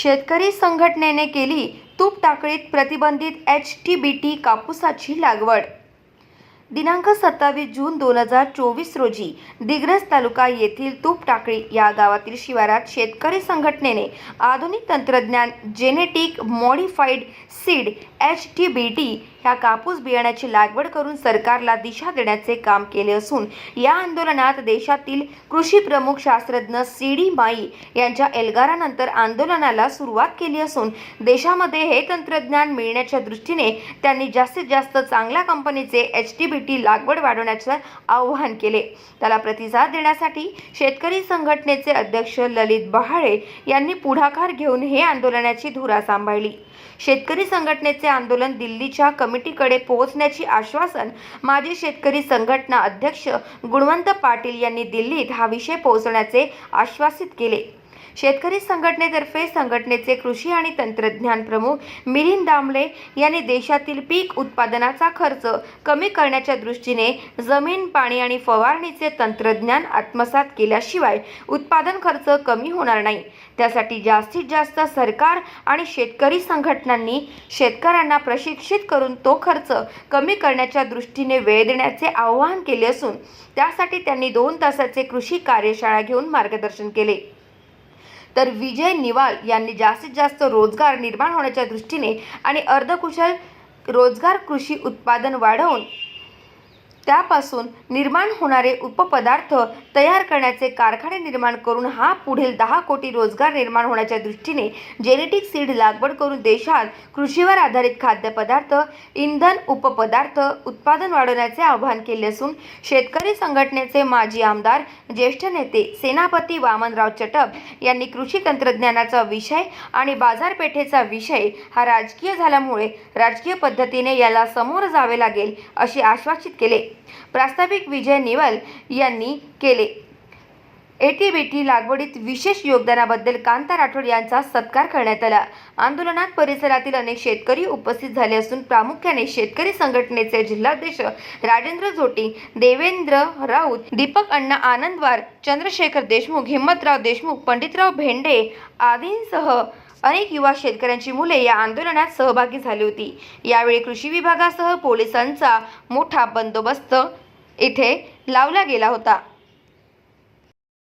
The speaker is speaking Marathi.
शेतकरी संघटनेने केली तूप टाकळीत प्रतिबंधित एच टी बी टी कापूसाची लागवड. दिनांक सत्तावीस जून दोन हजार चोवीस रोजी दिग्रस तालुका येथील तूप टाकळी या गावातील शिवारात शेतकरी संघटनेने आधुनिक तंत्रज्ञान genetic modified seed H T B T ह्या कापूस बियाण्याची लागवड करून सरकारला दिशा देण्याचे काम केले असून या आंदोलनात देशातील कृषी प्रमुख शास्त्रज्ञ सी डी माई यांच्या एल्गारानंतर आंदोलनाला सुरुवात केली असून देशामध्ये हे तंत्रज्ञान मिळण्याच्या दृष्टीने त्यांनी जास्तीत जास्त चांगल्या कंपनीचे एच टी बी बीटी लागवड वाढवण्याचे आवाहन केले. त्याला प्रतिसाद देण्यासाठी शेतकरी संघटनेचे अध्यक्ष ललित बहाळे यांनी पुढाकार घेऊन हे आंदोलनाची धुरा सांभाळली. शेतकरी संघटनेचे आंदोलन दिल्लीच्या कमिटीकडे पोहोचण्याची आश्वासन माजी शेतकरी संघटना अध्यक्ष गुणवंत पाटील यांनी दिल्लीत हा विषय पोहोचण्याचे आश्वासित केले. शेतकरी संघटनेतर्फे संघटनेचे कृषी आणि तंत्रज्ञान प्रमुख मिलिंद दामले यांनी देशातील पीक उत्पादनाचा खर्च कमी करण्याच्या दृष्टीने जमीन पाणी आणि फवारणीचे तंत्रज्ञान आत्मसात केल्याशिवाय उत्पादन खर्च कमी होणार नाही. त्यासाठी जास्तीत जास्त सरकार आणि शेतकरी संघटनांनी शेतकऱ्यांना प्रशिक्षित करून तो खर्च कमी करण्याच्या दृष्टीने वेळ देण्याचे आवाहन केले असून त्यासाठी त्यांनी दोन तासाचे कृषी कार्यशाळा घेऊन मार्गदर्शन केले. तर विजय निवाल यांनी जास्तीत जास्त रोजगार निर्माण होण्याच्या दृष्टीने आणि अर्धकुशल रोजगार कृषी उत्पादन वाढवून त्यापासून निर्माण होणारे उपपदार्थ तयार करण्याचे कारखाने निर्माण करून हा पुढील दहा कोटी रोजगार निर्माण होण्याच्या दृष्टीने जेनेटिक सीड लागवड करून देशात कृषीवर आधारित खाद्यपदार्थ इंधन उपपदार्थ उत्पादन वाढवण्याचे आवाहन केले असून शेतकरी संघटनेचे माजी आमदार ज्येष्ठ नेते सेनापती वामनराव चटप यांनी कृषी तंत्रज्ञानाचा विषय आणि बाजारपेठेचा विषय हा राजकीय झाल्यामुळे राजकीय पद्धतीने याला समोर जावे लागेल असे आश्वासित केले. प्रास्ताविक विजय निवल यांनी केले. एटीबीटी लागवडीत विशेष योगदानाबद्दल कांता राठोड यांचा सत्कार करण्यात आला. आंदोलनात परिसरातील अनेक शेतकरी उपस्थित झाले असून प्रामुख्याने शेतकरी संघटनेचे जिल्हाध्यक्ष राजेंद्र झोटी देवेंद्र राऊत दीपक अण्णा आनंदवार चंद्रशेखर देशमुख हिम्मतराव देशमुख पंडितराव भेंडे आदींसह अनेक युवा शेतकऱ्यांची मुले या आंदोलनात सहभागी झाली होती. यावेळी कृषी विभागासह पोलिसांचा मोठा बंदोबस्त इथे लावला गेला होता.